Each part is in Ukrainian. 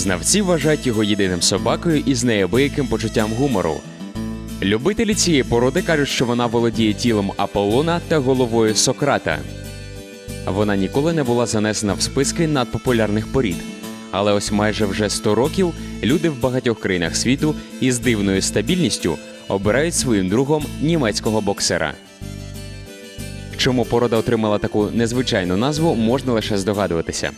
Знавці вважають його єдиним собакою із неабияким почуттям гумору. Любителі цієї породи кажуть, що вона володіє тілом Аполлона та головою Сократа. Вона ніколи не була занесена в списки надпопулярних порід. Але ось майже вже 100 років люди в багатьох країнах світу із дивною стабільністю обирають своїм другом німецького боксера. Чому порода отримала таку незвичайну назву, можна лише здогадуватися.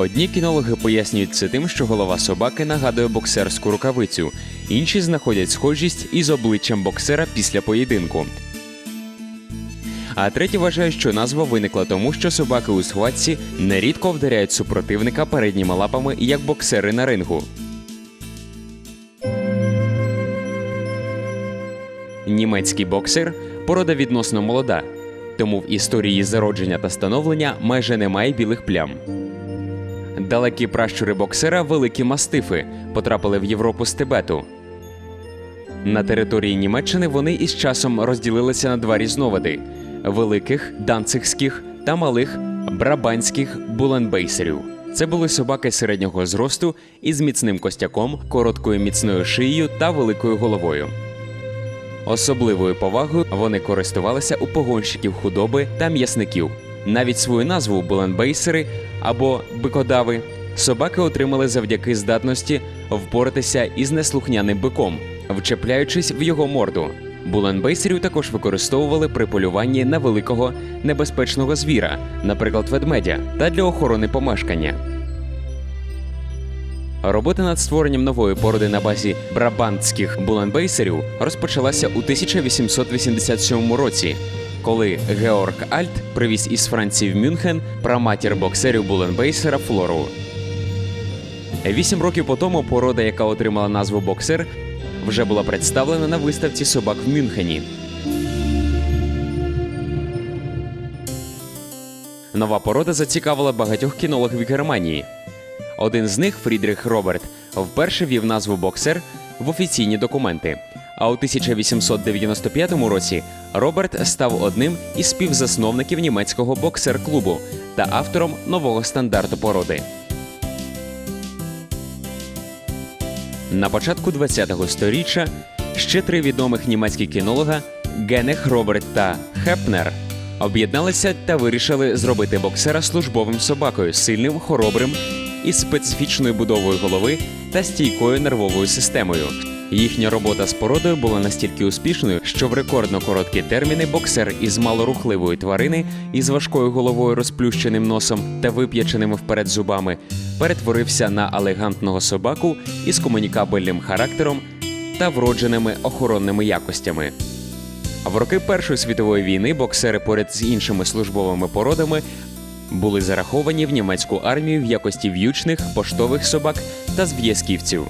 Одні кінологи пояснюють це тим, що голова собаки нагадує боксерську рукавицю, інші знаходять схожість із обличчям боксера після поєдинку. А треті вважають, що назва виникла тому, що собаки у схватці нерідко вдаряють супротивника передніми лапами, як боксери на рингу. Німецький боксер порода відносно молода, тому в історії зародження та становлення майже немає білих плям. Далекі пращури боксера, великі мастифи, потрапили в Європу з Тибету. На території Німеччини вони із часом розділилися на два різновиди: великих данцигських та малих брабанських буленбейсерів. Це були собаки середнього зросту із міцним костяком, короткою міцною шиєю та великою головою. Особливою повагою вони користувалися у погонщиків худоби та м'ясників. Навіть свою назву буленбейсери або бикодави собаки отримали завдяки здатності впоратися із неслухняним биком, вчепляючись в його морду. Буленбейсерів також використовували при полюванні на великого небезпечного звіра, наприклад, ведмедя, та для охорони помешкання. Робота над створенням нової породи на базі брабантських буленбейсерів розпочалася у 1887 році, коли Георг Альт привіз із Франції в Мюнхен праматір боксерів буленбейсера Флору. Вісім років по тому порода, яка отримала назву боксер, вже була представлена на виставці собак в Мюнхені. Нова порода зацікавила багатьох кінологів Германії. Один з них, Фрідрих Роберт, вперше вів назву боксер в офіційні документи. А у 1895 році Роберт став одним із співзасновників німецького боксер-клубу та автором нового стандарту породи. На початку 20-го сторіччя ще три відомих німецькі кінолога Генех, Роберт та Хепнер об'єдналися та вирішили зробити боксера службовим собакою, сильним, хоробрим із специфічною будовою голови та стійкою нервовою системою. Їхня робота з породою була настільки успішною, що в рекордно короткі терміни боксер із малорухливої тварини із важкою головою, розплющеним носом та вип'яченими вперед зубами перетворився на елегантного собаку із комунікабельним характером та вродженими охоронними якостями. В роки Першої світової війни боксери поряд з іншими службовими породами були зараховані в німецьку армію в якості в'ючних, поштових собак та зв'язківців.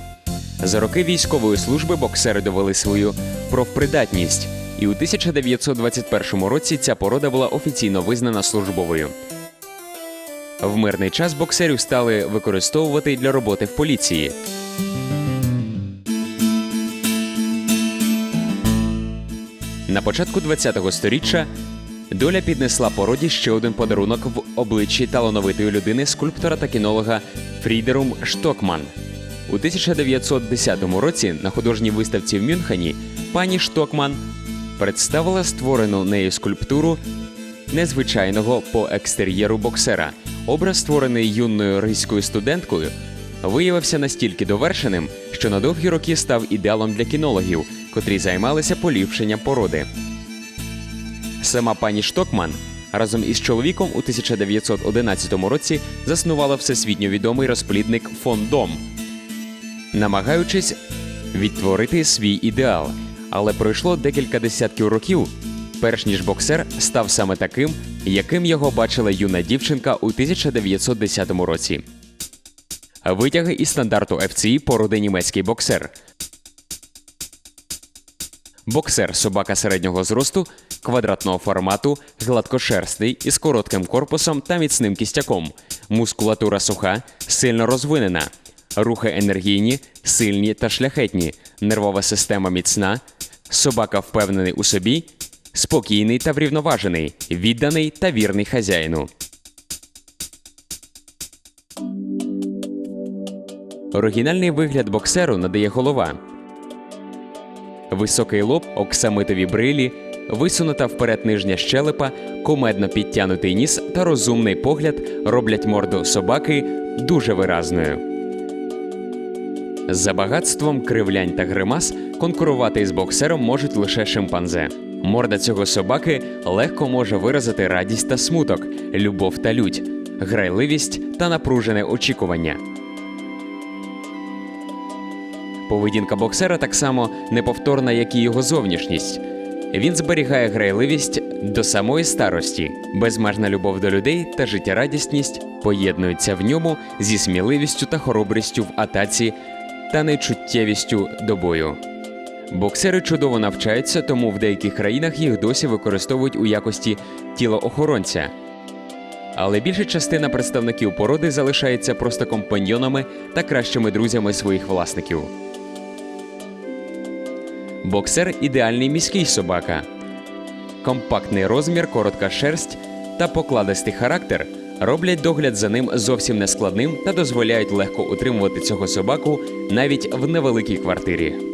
За роки військової служби боксери довели свою профпридатність, і у 1921 році ця порода була офіційно визнана службовою. В мирний час боксерів стали використовувати для роботи в поліції. На початку 20-го сторіччя доля піднесла породі ще один подарунок в обличчі талановитої людини скульптора та кінолога Фрідерум Штокман. У 1910 році на художній виставці в Мюнхені пані Штокман представила створену нею скульптуру незвичайного по екстер'єру боксера. Образ, створений юною ризькою студенткою, виявився настільки довершеним, що на довгі роки став ідеалом для кінологів, котрі займалися поліпшенням породи. Сама пані Штокман разом із чоловіком у 1911 році заснувала всесвітньо відомий розплідник Фондом, намагаючись відтворити свій ідеал. Але пройшло декілька десятків років, перш ніж боксер став саме таким, яким його бачила юна дівчинка у 1910 році. Витяги із стандарту FCI породи німецький боксер. Боксер собака середнього зросту, квадратного формату, гладкошерстий із коротким корпусом та міцним кістяком. Мускулатура суха, сильно розвинена. Рухи енергійні, сильні та шляхетні. Нервова система міцна. Собака впевнений у собі, спокійний та врівноважений, відданий та вірний хазяїну. Оригінальний вигляд боксеру надає голова. Високий лоб, оксамитові брилі, висунута вперед нижня щелепа, кумедно підтянутий ніс та розумний погляд роблять морду собаки дуже виразною. За багатством кривлянь та гримас конкурувати із боксером можуть лише шимпанзе. Морда цього собаки легко може виразити радість та смуток, любов та лють, грайливість та напружене очікування. Поведінка боксера так само неповторна, як і його зовнішність. Він зберігає грайливість до самої старості, безмежна любов до людей та життєрадісність поєднуються в ньому зі сміливістю та хоробрістю в атаці та нечуттєвістю до бою. Боксери чудово навчаються, тому в деяких країнах їх досі використовують у якості тілоохоронця. Але більша частина представників породи залишається просто компаньйонами та кращими друзями своїх власників. Боксер ідеальний міський собака. Компактний розмір, коротка шерсть та покладистий характер роблять догляд за ним зовсім нескладним та дозволяють легко утримувати цього собаку навіть в невеликій квартирі.